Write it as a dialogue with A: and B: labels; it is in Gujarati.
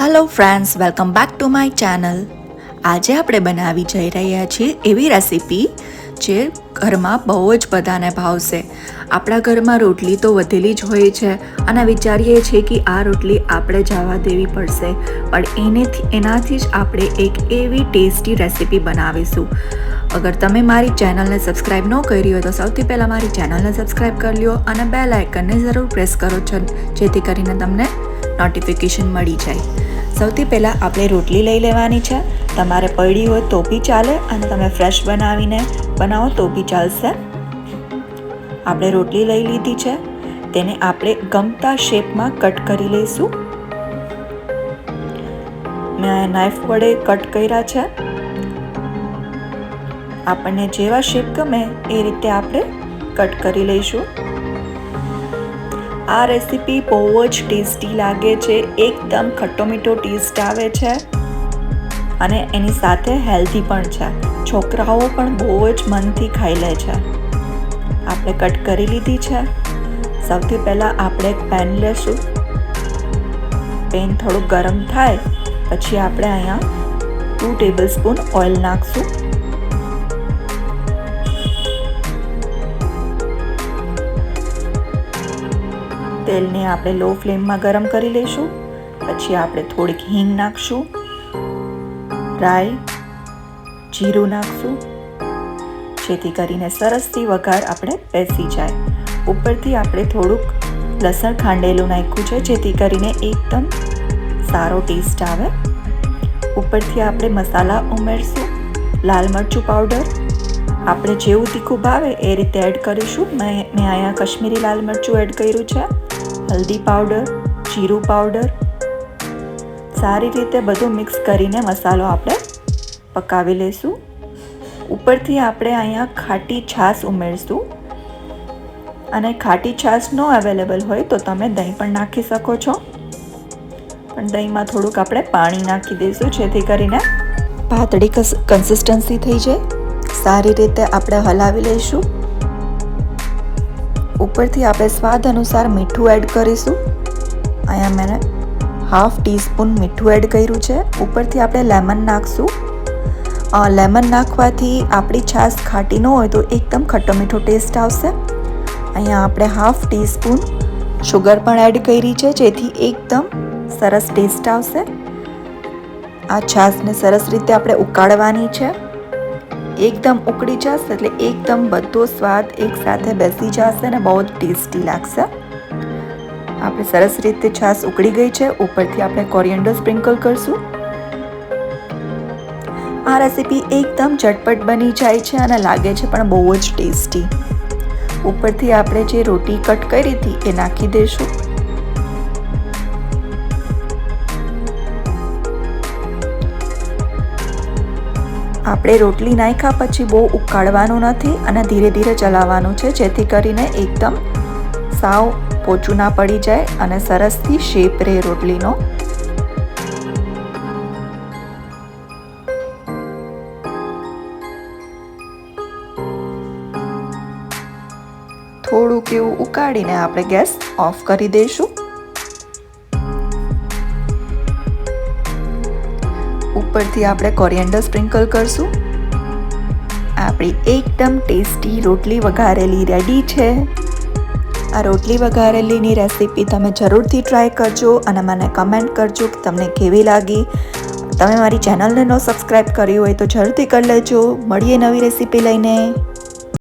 A: Hello friends welcome back to my channel આજે આપણે બનાવી જઈ રહ્યા છીએ એવી રેસીપી જે ઘરમાં બહુ જ બધાને ભાવશે. આપણા ઘરમાં રોટલી તો વધેલી જ હોય છે અને વિચારીએ છીએ કે આ રોટલી આપણે જવા દેવી પડશે. પણ એનેથી, એનાથી જ આપણે એક એવી ટેસ્ટી રેસીપી બનાવીશું. અગર તમે મારી ચેનલને સબસ્ક્રાઇબ ન કરી હોય તો સૌથી પહેલાં મારી ચેનલને સબસ્ક્રાઇબ કરી લો અને બે લાઇકનને જરૂર પ્રેસ કરો છો, જેથી કરીને તમને નોટિફિકેશન મળી જાય. સૌથી પહેલાં આપણે રોટલી લઈ લેવાની છે. તમારે પડી હોય તો બી ચાલે અને તમે ફ્રેશ બનાવીને બનાવો તો બી ચાલશે. આપણે રોટલી લઈ લીધી છે. તેને આપણે ગમતા શેપમાં કટ કરી લઈશું. મેં નાઇફ વડે કટ કર્યા છે. આપણને જેવા શેપ ગમે એ રીતે આપણે કટ કરી લઈશું. આ રેસીપી બહુ જ ટેસ્ટી લાગે છે. એકદમ ખટ્ટો મીઠો ટેસ્ટ આવે છે. અને એની સાથે હેલ્ધી પણ છે. છોકરાઓ પણ બહુ જ મનથી ખાઈ લે છે. આપણે કટ કરી લીધી છે. સૌથી પહેલાં આપણે એક પેન લેશું. પેન થોડું ગરમ થાય. પછી આપણે અહીંયા ટુ ટેબલ સ્પૂન ઓઇલ નાખશું. તેલને આપણે લો ફ્લેમમાં ગરમ કરી લઈશું પછી આપણે થોડીક હિંગ નાખશું. રાઈ, જીરું નાખશું. જેથી કરીને સરસથી વઘાર આપણે બેસી જાય. ઉપરથી આપણે થોડુંક લસણ ખાંડેલું નાખ્યું છે, જેથી કરીને એકદમ સારો ટેસ્ટ આવે. ઉપરથી આપણે મસાલા ઉમેરશું. લાલ મરચું પાવડર આપણે જેવું તીખું ભાવે એ રીતે એડ કરીશું. મેં મેં અહીંયા કશ્મીરી લાલ મરચું એડ કર્યું છે. હલ્દી પાવડર, જીરું પાવડર. સારી રીતે બધું મિક્સ કરીને મસાલો આપણે પકાવી લઈશું ઉપરથી આપણે અહીંયા ખાટી છાશ ઉમેરશું. અને ખાટી છાશ નો અવેલેબલ હોય તો તમે દહીં પણ નાખી શકો છો. પણ દહીંમાં થોડુંક આપણે પાણી નાખી દઈશું, જેથી કરીને પાતળી કન્સિસ્ટન્સી થઈ જાય. સારી રીતે આપણે હલાવી લઈશું. ઉપરથી આપણે સ્વાદ અનુસાર મીઠું એડ કરીશું. અહીંયા મેં હાફ ટીસ્પૂન મીઠું એડ કર્યું છે. ઉપરથી આપણે લેમન નાખશું. લેમન નાખવાથી આપણી છાશ ખાટી ન હોય તો એકદમ ખટ્ટો મીઠો ટેસ્ટ આવશે. અહીંયા આપણે હાફ ટીસ્પૂન શુગર પણ એડ કરી છે, જેથી એકદમ સરસ ટેસ્ટ આવશે. આ છાશને સરસ રીતે આપણે ઉકાળવાની છે. એકદમ ઉકળી જશે, એટલે એકદમ બધો સ્વાદ એકસાથે બેસી જશે અને બહુ જ ટેસ્ટી લાગશે. આપણે સરસ રીતે છાશ ઉકળી ગઈ છે. ઉપરથી આપણે કોરિયન્ડર સ્પ્રિંકલ કરશું. આ રેસીપી એકદમ ઝટપટ બની જાય છે અને લાગે છે પણ બહુ જ ટેસ્ટી. ઉપરથી આપણે જે રોટી કટ કરી હતી એ નાખી દઈશું આપણે રોટલી નાખ્યા પછી બહુ ઉકાળવાનું નથી અને ધીરે ધીરે ચલાવવાનું છે, જેથી કરીને એકદમ સાવ પોચું ના પડી જાય અને સરસથી શેપ રહે રોટલીનો. થોડુંક એવું ઉકાળીને આપણે ગેસ ઓફ કરી દઈશું. ઉપરથી આપણે કોરિયન્ડર સ્પ્રિંકલ કરશું. આપણી એકદમ ટેસ્ટી રોટલી વઘારેલી રેડી છે. આ રોટલી વઘારેલીની રેસીપી તમે જરૂરથી ટ્રાય કરજો અને મને કમેન્ટ કરજો કે તમને કેવી લાગી. તમે મારી ચેનલને ન સબસ્ક્રાઈબ કરી હોય તો જરૂરથી કરી લેજો. મળીએ નવી રેસીપી લઈને.